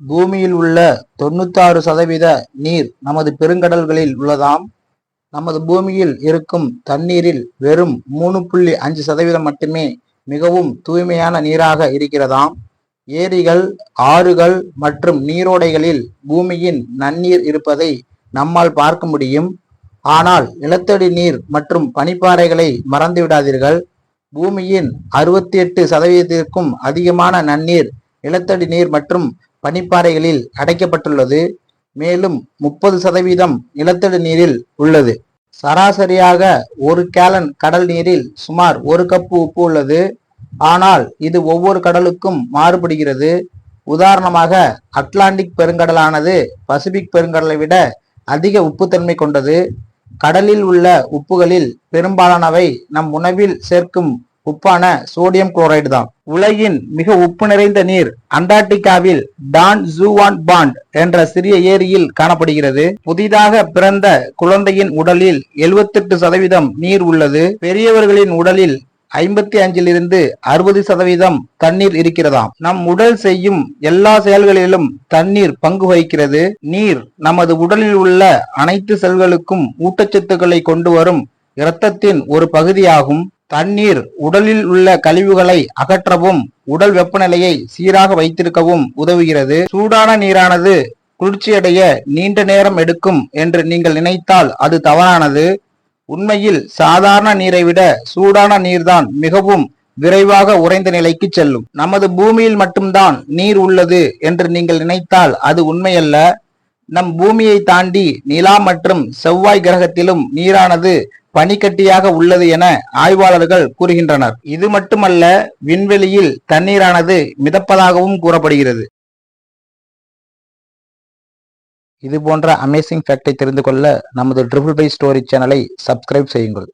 பூமியில் உள்ள தொண்ணூத்தாறு சதவீத நீர் நமது பெருங்கடல்களில் உள்ளதாம். நமது பூமியில் இருக்கும் தண்ணீரில் வெறும் மூணு புள்ளி அஞ்சு சதவீதம் மட்டுமே மிகவும் தூய்மையான நீராக இருக்கிறதாம். ஏரிகள் ஆறுகள் மற்றும் நீரோடைகளில் பூமியின் நன்னீர் இருப்பதை நம்மால் பார்க்க முடியும். ஆனால் நிலத்தடி நீர் மற்றும் பனிப்பாறைகளை மறந்து விடாதீர்கள். பூமியின் அறுபத்தி எட்டு சதவீதத்திற்கும் அதிகமான நன்னீர் நிலத்தடி நீர் மற்றும் பனிப்பாறைகளில் அடைக்கப்பட்டுள்ளது. மேலும் முப்பது சதவீதம் நிலத்தடி நீரில் உள்ளது. சராசரியாக ஒரு கேலன் கடல் நீரில் சுமார் ஒரு கப்பு உப்பு உள்ளது. ஆனால் இது ஒவ்வொரு கடலுக்கும் மாறுபடுகிறது. உதாரணமாக அட்லாண்டிக் பெருங்கடலானது பசிபிக் பெருங்கடலை விட அதிக உப்புத்தன்மை கொண்டது. கடலில் உள்ள உப்புகளில் பெரும்பாலானவை நம் உணவில் சேர்க்கும் உப்பான சோடியம் குளோரைடு தான். உலகின் மிக உப்பு நிறைந்த நீர் அண்டார்டிகாவில் டான் ஜூவான் பாண்ட் என்ற சிறிய ஏரியில் காணப்படுகிறது. புதிதாக பிறந்த குழந்தையின் உடலில் 78% சதவீதம் நீர் உள்ளது. பெரியவர்களின் உடலில் ஐம்பத்தி அஞ்சிலிருந்து அறுபது சதவீதம் தண்ணீர் இருக்கிறதாம். நம் உடல் செய்யும் எல்லா செயல்களிலும் தண்ணீர் பங்கு வகிக்கிறது. நீர் நமது உடலில் உள்ள அனைத்து செல்களுக்கும் ஊட்டச்சத்துக்களை கொண்டு வரும் இரத்தத்தின் ஒரு பகுதியாகும். தண்ணீர் உடலில் உள்ள கழிவுகளை அகற்றவும் உடல் வெப்பநிலையை சீராக வைத்திருக்கவும் உதவுகிறது. சூடான நீரானது குளிர்ச்சியடைய நீண்ட நேரம் எடுக்கும் என்று நீங்கள் நினைத்தால் அது தவறானது. உண்மையில் சாதாரண நீரை விட சூடான நீர்தான் மிகவும் விரைவாக உறைந்த நிலைக்கு செல்லும். நமது பூமியில் மட்டும்தான் நீர் உள்ளது என்று நீங்கள் நினைத்தால் அது உண்மையல்ல. நம் பூமியை தாண்டி நிலா மற்றும் செவ்வாய் கிரகத்திலும் நீரானது பனிக்கட்டியாக உள்ளது என ஆய்வாளர்கள் கூறுகின்றனர். இது மட்டுமல்ல விண்வெளியில் தண்ணீரானது மிதப்பதாகவும் கூறப்படுகிறது. இது போன்ற அமேசிங் ஃபேக்டை தெரிந்து கொள்ள நமது ட்ரிபிள் பை ஸ்டோரி சேனலை சப்ஸ்கிரைப் செய்யுங்கள்.